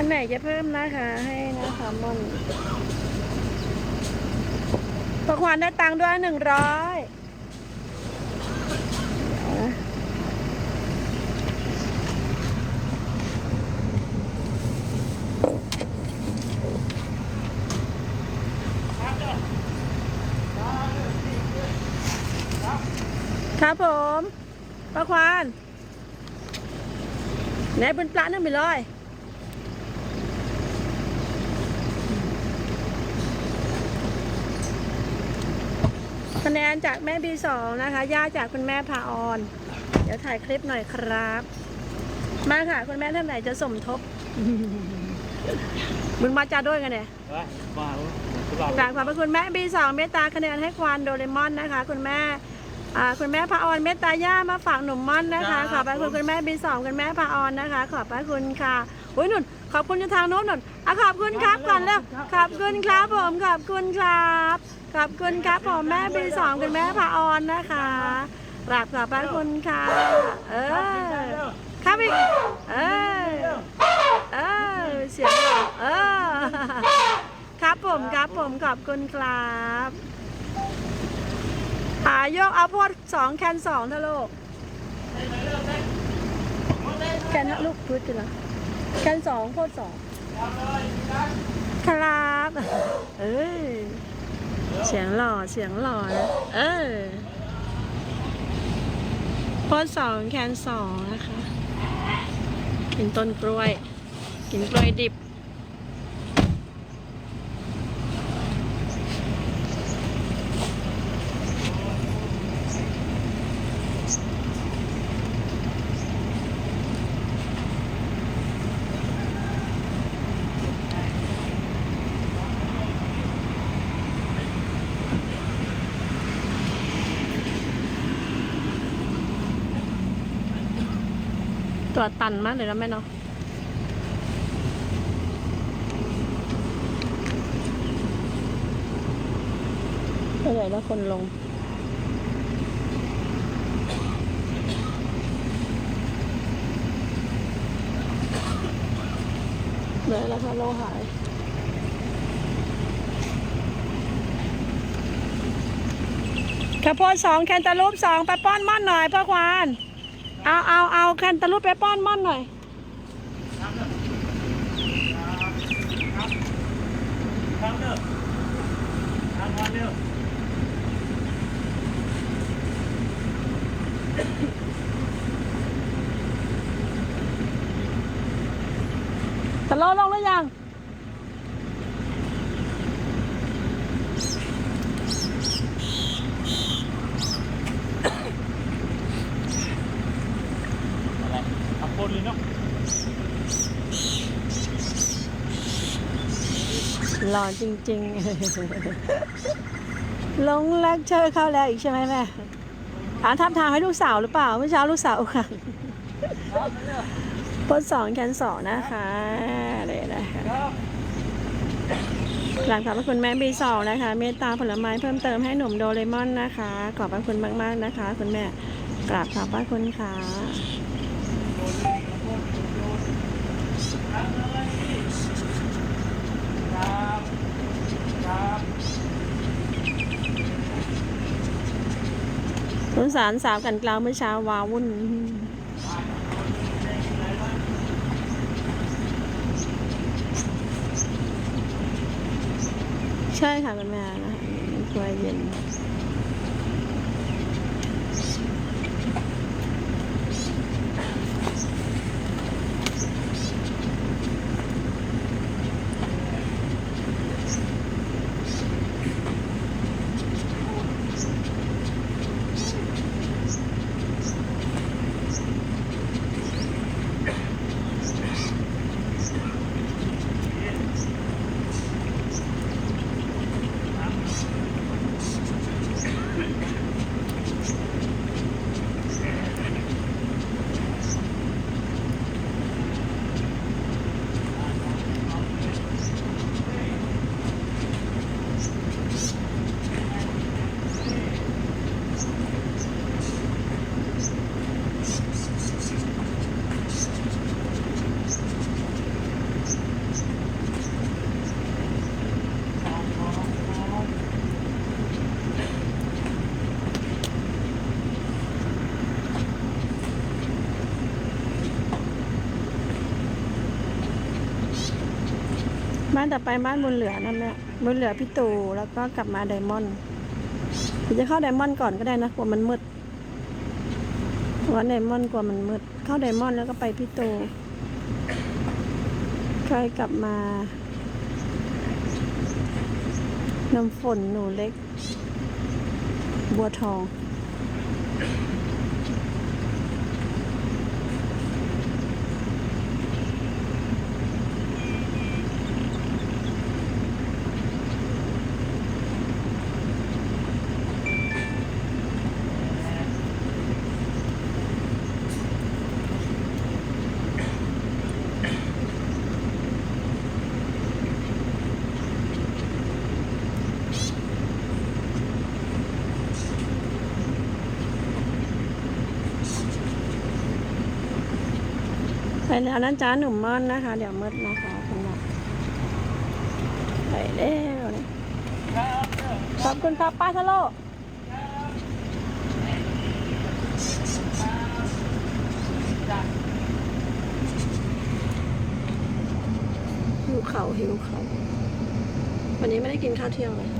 ท่านไหนจะเพิ่มนะคะให้นะคะมอนประควานได้ตังค์ด้วยหนึ่งร้อยครับผมประควานไหนเป็นปลาหนึ่งไปเลย คะแนนจากแม่บีสองนะคะย่าจากคุณแม่พาออน เดี๋ยวถ่ายคลิปหน่อยครับ มาค่ะ คุณแม่ท่านไหนจะสมทบ มึงมาจาด้วยกันเนี่ยเฮ้ยมาเอาคุณเรากราบขอบพระคุณแม่บีสองเมตตาคะแนนให้ควานโดเรมอนนะคะ คุณแม่อ่าคุณแม่พาออนเมตตาย่ามาฝากหนุ่มม่อนนะคะ ขอบพระคุณคุณแม่บีสองคุณแม่พาออนนะคะ ขอบพระคุณค่ะอุ้ยหนุน ขอบคุณอยู่ทางโน้นหนุนอะขอบคุณครับก่อนเร็วขอบคุณครับผมขอบคุณครับ ขอบคุณครับผมแม่บีสองคุณแม่พาออนนะคะกราบขอบพระคุณค่ะ เออครับอีกเออเออเสียงหล่อเออครับผมครับผมขอบคุณครับหายกเอาโพดสองแคนสองเถอะลูกแคนลูกพูดกันละ แคนสองโพดสองครับเอ้ยเสียงหล่อเสียงหล่อนะเออโพดสองแคนสองนะคะ กินต้นกล้วย กินกล้วยดิบ ตัวตันมากเลยนะแม่เนาะเท่าไหร่แล้วคนลง เหลือแล้วค่ะโลหายข้าวโพดสองแคนตาลูปสองไปป้อนม่อนหน่อยพ่อควาน เอาเอาเอาแคนตาลูปไปป้อนม่อนหน่อยทางเด้อทางทางเด้อตะโลลงหรือยัง อะไรทำบนเลยเนาะ หล่อจริงๆหลงรักเธอเข้าแล้วอีกใช่ไหมแม่ถามทับทางให้ลูกสาวหรือเปล่าเมื่อเช้าลูกสาวค่ะพสสองแคนสองนะคะเลยนะคะหลังขอบพระคุณแม่บีสองนะคะ เมตตาผลไม้เพิ่มเติมให้หนุ่มโดเรมอนนะคะ ขอบพระคุณมากๆนะคะ คุณแม่กราบขอบพระคุณค่ะ ครับครับ สารสาวกันกลางเมื่อเช้าวาวุ่นใช่ค่ะคุณแม่นะคะกล้วยเย็น บ้านต่อไปบ้านบุญเหลือนั่นแหละบุญเหลือพี่ตูแล้วก็กลับมาไดมอนด์จะเข้าไดมอนด์ก่อนก็ได้นะกลัวมันมืดว่าไดมอนด์กลัวมันมืดเข้าไดมอนด์แล้วก็ไปพี่ตูค่อยกลับมาน้ำฝนหนูเล็ก บัวทอง ไปแล้วนะจ๊ะหนุ่มม่อนนะคะ เดี๋ยวมืดนะคะคุณหมอไปแล้วขอบคุณครับป้าทะโลหิวเขาหิวเขาวันนี้ไม่ได้กินข้าวเที่ยงเลย